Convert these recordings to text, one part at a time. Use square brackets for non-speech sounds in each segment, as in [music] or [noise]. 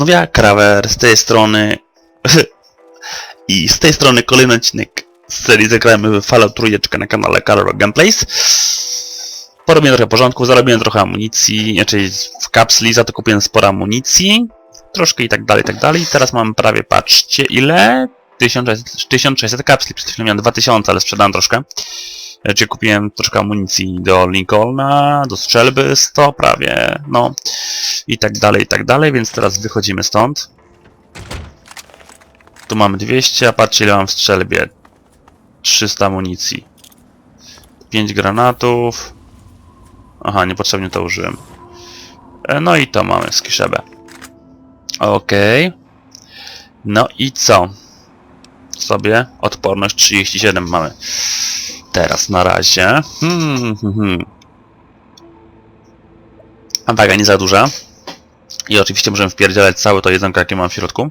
rozmawia Krawer z tej strony [laughs] i z tej strony kolejny odcinek z serii zagrajmy w Fallout trójeczkę na kanale Karol Gameplays. Porobiłem trochę porządku, zarobiłem trochę amunicji, znaczy w kapsli za to kupiłem sporo amunicji, troszkę i tak dalej, i tak dalej. Teraz mam prawie, patrzcie, ile? 1600, 1600 kapsli, przed chwilą miałem 2000, ale sprzedałem troszkę. E, Czy kupiłem troszkę amunicji do Lincolna, do strzelby 100 prawie, no i tak dalej, i tak dalej, więc teraz wychodzimy stąd. Tu mamy 200, a patrzcie ile mam w strzelbie. 300 amunicji. 5 granatów. Aha, niepotrzebnie to użyłem. E, No i to mamy z kiszebę. Okej. No i co? Sobie odporność 37 mamy. Teraz na razie. Hmm, hmm, hmm. Waga nie za duża. I oczywiście możemy wpierdzielać całe to jedzonko, jakie mam w środku.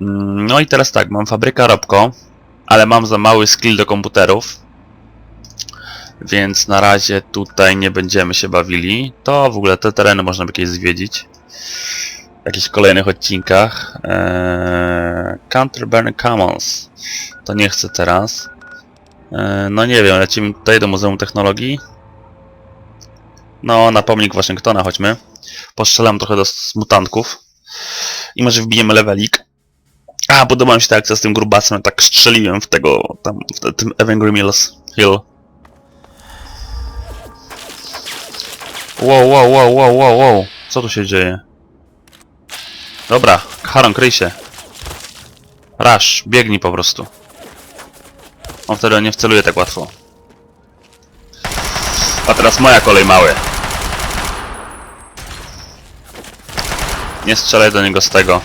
Mm, No i teraz tak, mam fabryka Robko, ale mam za mały skill do komputerów. Więc na razie tutaj nie będziemy się bawili. To w ogóle te tereny można by kiedyś zwiedzić. W jakichś kolejnych odcinkach. Eee, Counterburn Commons. To nie chcę teraz. Eee, no nie wiem, lecimy tutaj do Muzeum Technologii. No, na pomnik Waszyngtona chodźmy. Postrzelam trochę do mutantków. I może wbijemy levelik. A, podoba mi się ta akcja z tym grubasem, tak strzeliłem w tego, tam, w tym Evangry Mills Hill. Wow, wow, wow, wow, wow, wow. Co tu się dzieje? Dobra, Haron, kryj się. Rush, biegnij po prostu. On wtedy nie wceluje tak łatwo. A teraz moja kolej, mały. Nie strzelaj do niego z tego.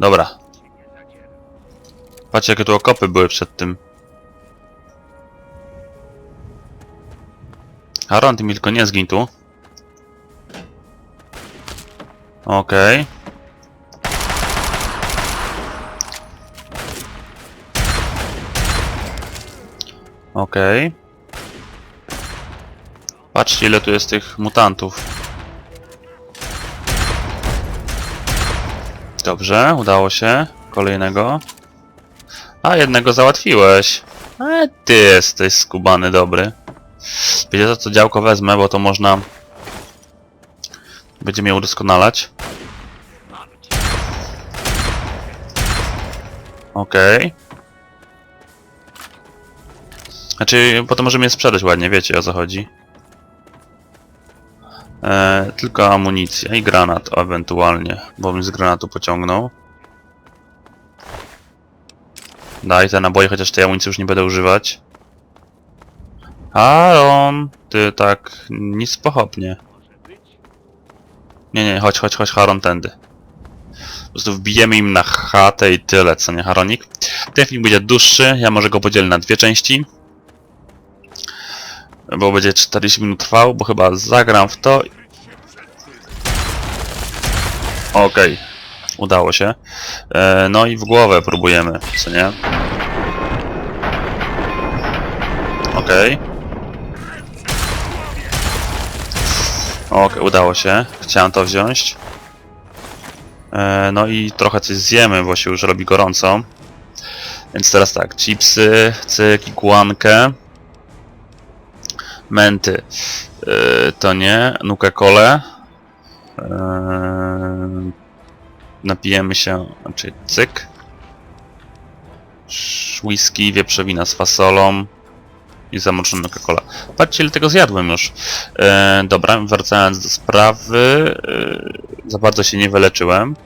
Dobra. Patrzcie, jakie tu okopy były przed tym. Haron, ty mi tylko nie zgiń tu. Okej. Okej. Patrzcie, ile tu jest tych mutantów. Dobrze, udało się. Kolejnego. A, jednego załatwiłeś. E, ty jesteś skubany dobry. Wiecie co, co działko wezmę, bo to można... Będzie mnie udoskonalać. Okej. Znaczy, potem możemy je sprzedać ładnie, wiecie o co chodzi. E, tylko amunicja i granat ewentualnie, bo bym z granatu pociągnął. Daj te naboje, chociaż tej amunicji już nie będę używać. Aaron, ty tak nic pochopnie. Nie, nie, chodź, chodź, chodź, Haron, tędy. Po prostu wbijemy im na chatę i tyle, co nie, Haronik? Ten film będzie dłuższy, ja może go podzielę na dwie części. Bo będzie 40 minut trwał, bo chyba zagram w to. Okej, udało się. E, no i w głowę próbujemy, co nie? Okej. Okej, udało się. Chciałem to wziąć. E, no i trochę coś zjemy, bo się już robi gorąco. Więc teraz tak, chipsy, cyk, iguankę. Menty. E, to nie, nukę kole. E, napijemy się, znaczy cyk. Whisky, wieprzowina z fasolą i zamoczona Coca-Cola. Patrzcie, ile tego zjadłem już. E, dobra, wracając do sprawy. E, za bardzo się nie wyleczyłem.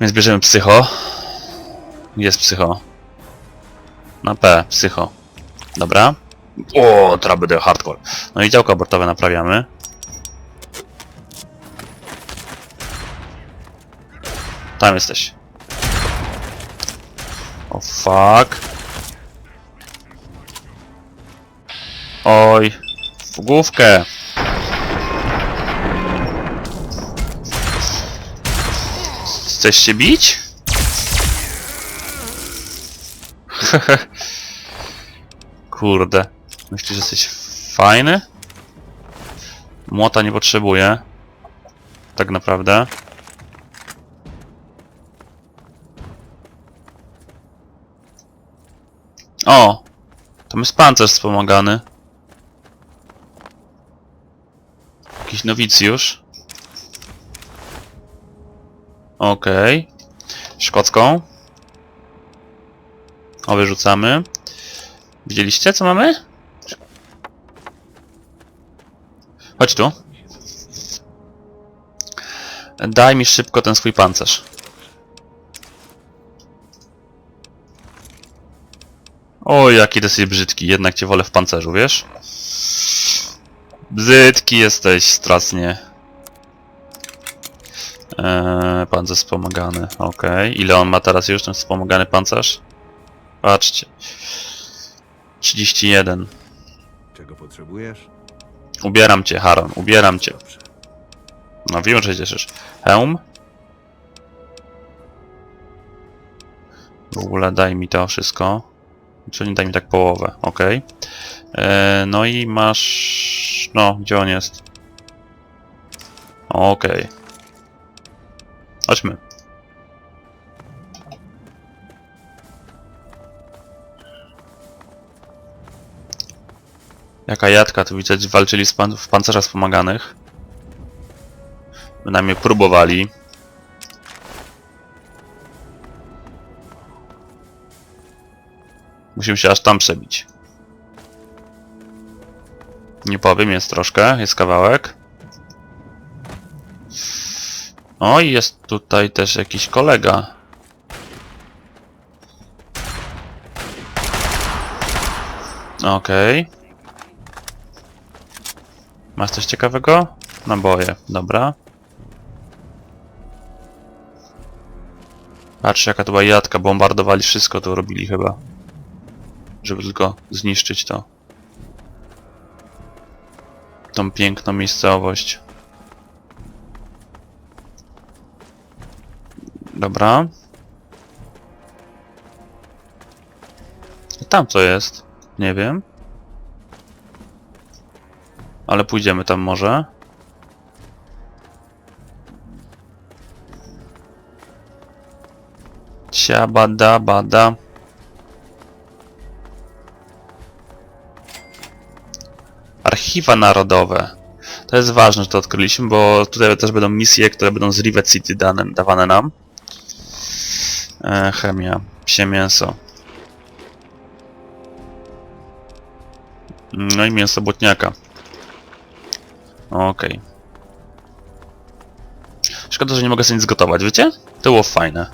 Więc bierzemy psycho. Jest psycho. Na P, psycho. Dobra. O, teraz będę hardcore. No i działko abortowe naprawiamy. Tam jesteś. O fuck. Oj, w główkę. Chcesz się bić? [laughs] Kurde. Myślisz, że jesteś fajny? Młota nie potrzebuję. Tak naprawdę. O! Tam jest pancerz wspomagany. Jakiś nowicjusz. Okej. Szkocką. O, wyrzucamy. Widzieliście, co mamy? Chodź tu. Daj mi szybko ten swój pancerz. O, jaki ty jesteś brzydki. Jednak cię wolę w pancerzu, wiesz? Brzydki jesteś strasznie. Eee, pancerz wspomagany. Okej. Ile on ma teraz już ten wspomagany pancerz? Patrzcie. 31. Czego potrzebujesz? Ubieram cię, Haron. Ubieram cię. No wiem, że się cieszysz. Hełm? W ogóle daj mi to wszystko. Czyli daj mi tak połowę, ok. E, no i masz... No, gdzie on jest? Okej. Chodźmy. Jaka jadka, tu widać walczyli pan w pancerzach wspomaganych. Bynajmniej próbowali. Musimy się aż tam przebić. Nie powiem, jest troszkę, jest kawałek. O, jest tutaj też jakiś kolega. Okej. Masz coś ciekawego? Naboje, dobra. Patrz jaka to była jadka, bombardowali wszystko to robili chyba. Żeby tylko zniszczyć to. Tą piękną miejscowość. Dobra. Tam co jest? Nie wiem. Ale pójdziemy tam może. Ciabada bada. Archiwa narodowe. To jest ważne, że to odkryliśmy, bo tutaj też będą misje, które będą z Rivet City dane, dawane nam. E, chemia, psie mięso. No i mięso błotniaka. Okej. Szkoda, że nie mogę sobie nic gotować, wiecie? To było fajne.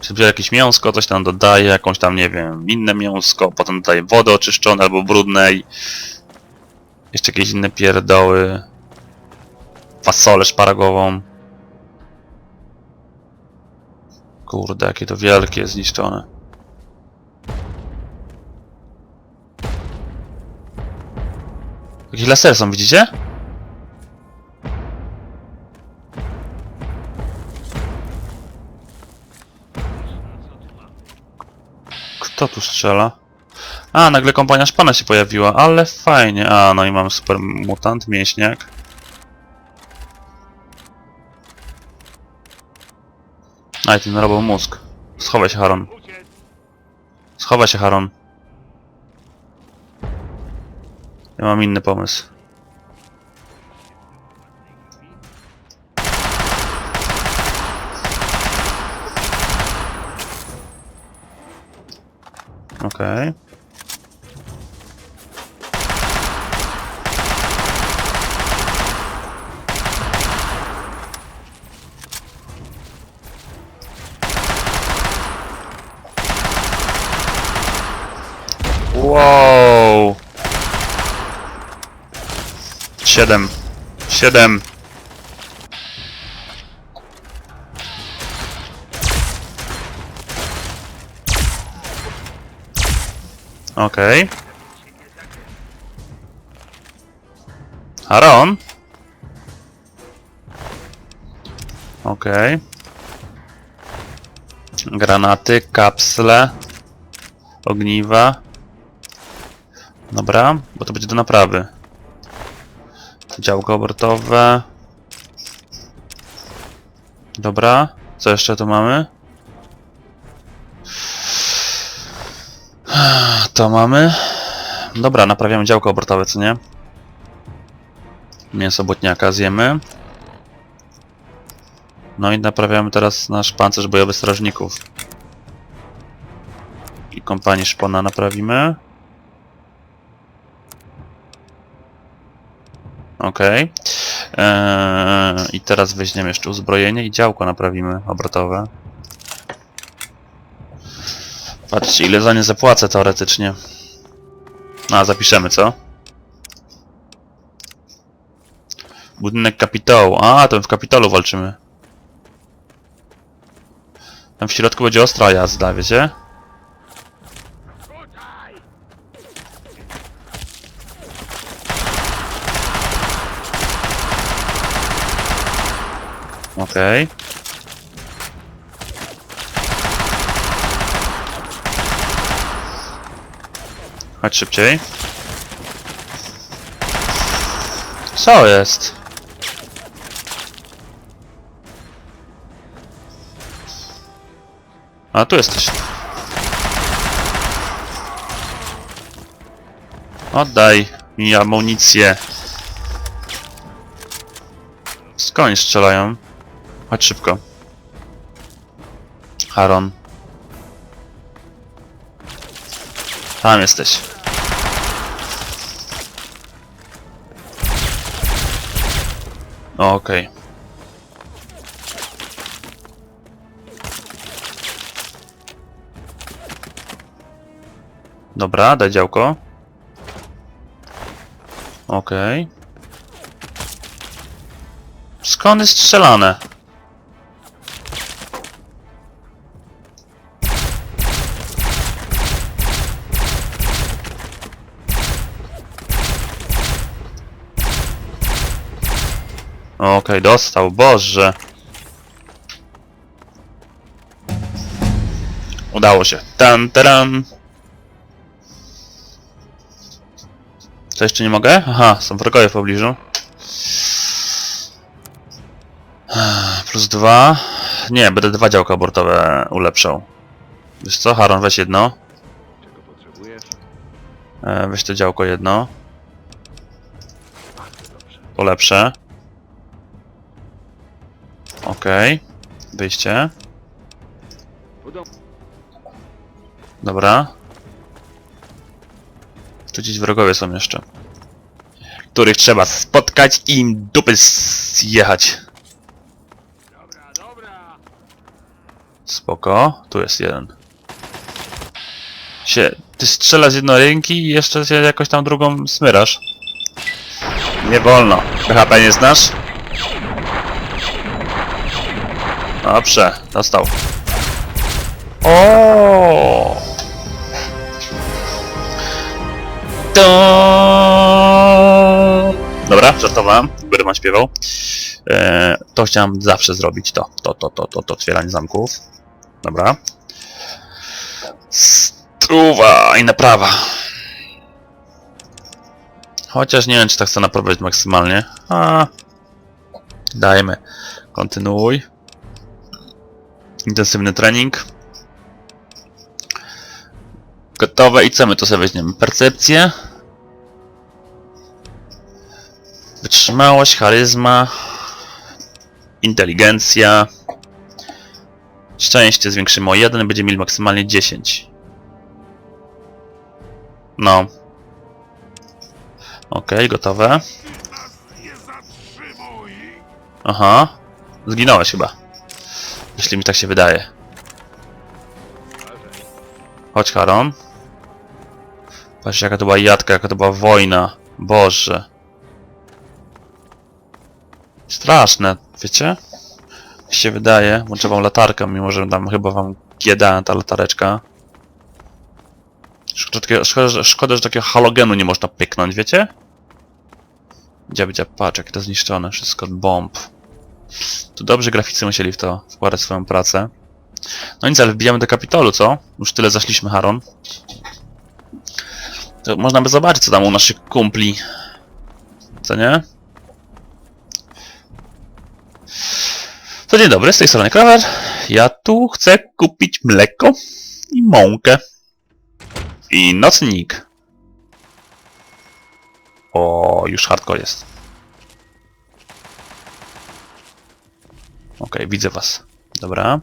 Czy jakieś mięsko, coś tam dodaje, jakąś tam, nie wiem, inne mięsko, potem dodaje wodę oczyszczone albo brudne i jeszcze jakieś inne pierdoły. Fasolę szparagową. Kurde, jakie to wielkie, zniszczone. Jakieś lasery są, widzicie? Kto tu strzela? A, nagle kompania szpana się pojawiła, ale fajnie. A, no i mam super mutant, mięśniak. Aj, ten robił mózg. Schowaj się, Haron. Schowaj się, Haron. Ja mam inny pomysł. Okej. Wow. Siedem. Siedem. Okej. Aaron? Okej. Granaty, kapsle, ogniwa. Dobra, bo to będzie do naprawy. Działko obrotowe. Dobra. Co jeszcze tu mamy? To mamy. Dobra, naprawiamy działko obrotowe, co nie? Mięso błotniaka zjemy. No i naprawiamy teraz nasz pancerz bojowy strażników. I kompanii szpona naprawimy. Okej. Eee, I teraz weźmiemy jeszcze uzbrojenie i działko naprawimy obrotowe. Patrzcie, ile za nie zapłacę teoretycznie. A zapiszemy, co? Budynek kapitału. A, to w kapitolu walczymy. Tam w środku będzie ostra jazda, wiecie? Okej. Chodź szybciej. Co jest? A tu jesteś. Oddaj mi amunicję. Skąd strzelają? Chodź szybko. Haron. Tam jesteś. O, Okej. Dobra, daj działko. Okej. Skąd jest strzelane? Okej, dostał, Boże. Udało się. Tan, taran. Co jeszcze nie mogę? Aha, są wrogowie w pobliżu. Plus dwa. Nie, będę dwa działka abortowe ulepszał. Wiesz co, Haron, weź jedno. Czego potrzebujesz? Weź to działko jedno. Polepszę. Okej. Wyjście. Dobra. Tu gdzieś wrogowie są jeszcze. Których trzeba spotkać i im dupy zjechać. Spoko. Tu jest jeden. Sie, ty strzelasz z jednej ręki i jeszcze się jakoś tam drugą smyrasz. Nie wolno. PHP nie znasz? Dobrze, dostał. O! To... Dobra, żartowałem. Berman śpiewał. E, to chciałem zawsze zrobić. To, to, to, to, to, to otwieranie zamków. Dobra. Struwa i naprawa. Chociaż nie wiem, czy tak chcę naprawiać maksymalnie. A, dajmy. Kontynuuj. Intensywny trening. Gotowe i co my tu sobie weźmiemy? Percepcję. Wytrzymałość, charyzma. Inteligencja. Szczęście zwiększymy o 1, będziemy mieli maksymalnie 10. No. Okej, gotowe. Aha. Zginąłeś chyba. Jeśli mi tak się wydaje. Chodź, Haron. Patrz, jaka to była jadka, jaka to była wojna. Boże. Straszne, wiecie? Mi się wydaje, włączę wam latarkę, mimo że tam chyba wam gieda ta latareczka. Szkoda, takiego- szkoda, szkoda, że takiego halogenu nie można pyknąć, wiecie? Będzie, patrz, jakie to zniszczone, wszystko bomb. Tu dobrze graficy musieli w to wkładać swoją pracę. No nic, ale wbijamy do Kapitolu, co? Już tyle zaszliśmy, Haron. To można by zobaczyć, co tam u naszych kumpli. Co nie? To dzień dobry, z tej strony Krawer. Ja tu chcę kupić mleko i mąkę. I nocnik. O, już hardcore jest. Okej, widzę was. Dobra.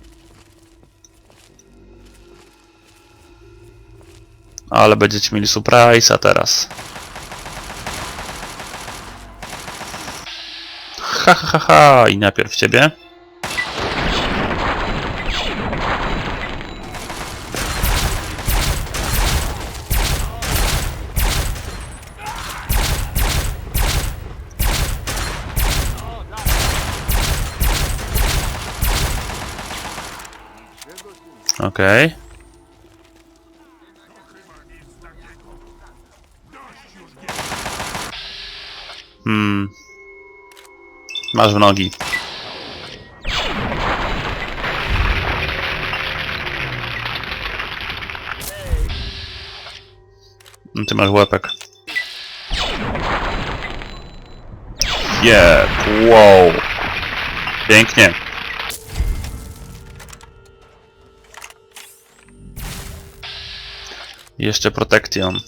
Ale będziecie mieli surprise'a teraz. Ha, ha, ha, ha. I najpierw ciebie. Okej. Hmm. Masz w nogi. No ty masz łepek. Yeah, wow. Pięknie. Jeszcze protection.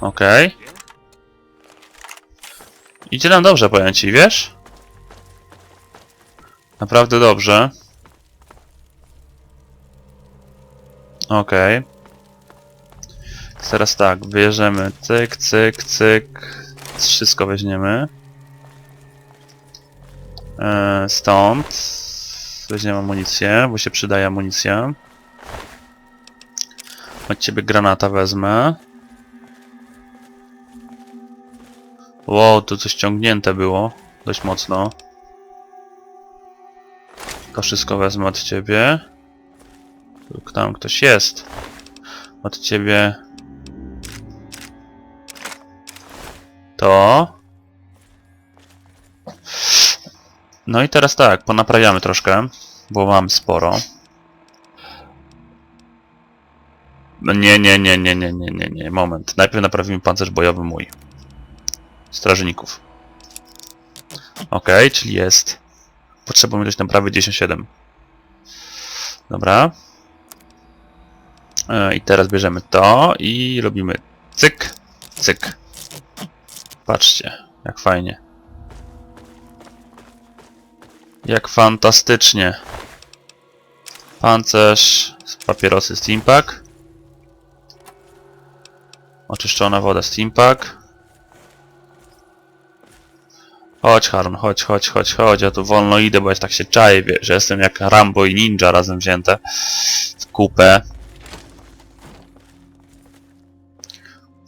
Okej. Idzie nam dobrze, powiem ci, wiesz? Naprawdę dobrze. Okej. Teraz tak, bierzemy cyk, cyk, cyk. Wszystko weźmiemy. E, stąd weźmiemy amunicję, bo się przydaje amunicja. Od ciebie granata wezmę. Wow, to coś ciągnięte było. Dość mocno. To wszystko wezmę od ciebie. Tam ktoś jest. Od ciebie. To. No i teraz tak, ponaprawiamy troszkę, bo mam sporo. No Nie, nie, nie, nie, nie, nie, nie, nie, moment. Najpierw naprawimy pancerz bojowy mój. Strażników. Okej, czyli jest. Potrzebujemy też naprawy 97. Dobra. E, I teraz bierzemy to i robimy cyk, cyk. Patrzcie, jak fajnie. Jak fantastycznie. Pancerz, papierosy Steampack. Oczyszczona woda Steampack. Chodź Haron, chodź, chodź, chodź, chodź. Ja tu wolno idę, bo ja tak się czaję, że jestem jak Rambo i Ninja razem wzięte w kupę.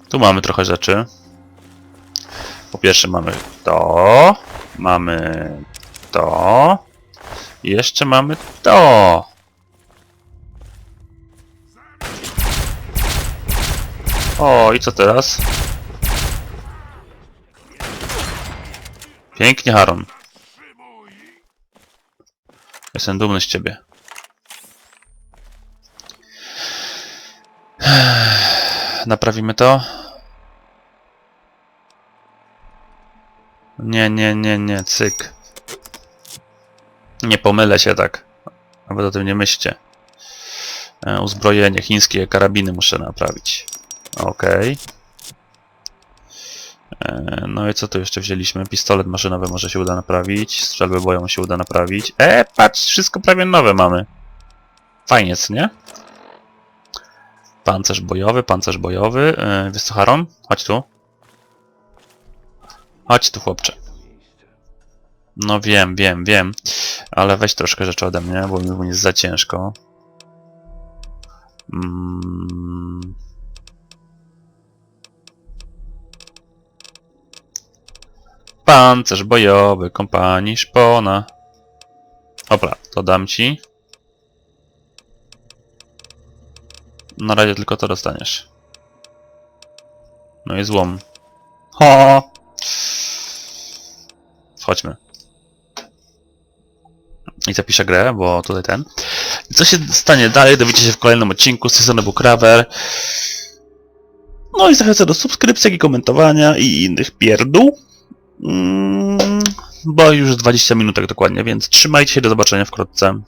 Tu mamy trochę rzeczy. Po pierwsze mamy to. Mamy to. Jeszcze mamy to. O, i co teraz? Pięknie, Haron. Jestem dumny z ciebie. [sighs] Naprawimy to? Nie, nie, nie, nie, cyk. Nie pomylę się tak. Nawet o tym nie myślcie. E, uzbrojenie, chińskie karabiny muszę naprawić. Okej. E, No i co tu jeszcze wzięliśmy? Pistolet maszynowy może się uda naprawić. Strzelbę boją się uda naprawić. E, patrz, wszystko prawie nowe mamy. Fajnie, co nie? Pancerz bojowy, pancerz bojowy. E, Wiesz Haron? Chodź tu. Chodź tu, chłopcze. No wiem, wiem, wiem. Ale weź troszkę rzeczy ode mnie, bo mi jest za ciężko. Mm. Pancerz bojowy kompanii Szpona. Dobra, to dam ci. Na razie tylko to dostaniesz. No i złom. Ho! Chodźmy. I zapiszę grę, bo tutaj ten. Co się stanie dalej, dowiecie się w kolejnym odcinku z sezonu Bookraver. No i zachęcam do subskrypcji, i komentowania i innych pierdół. Mm, bo już 20 minutek dokładnie, więc trzymajcie się, do zobaczenia wkrótce.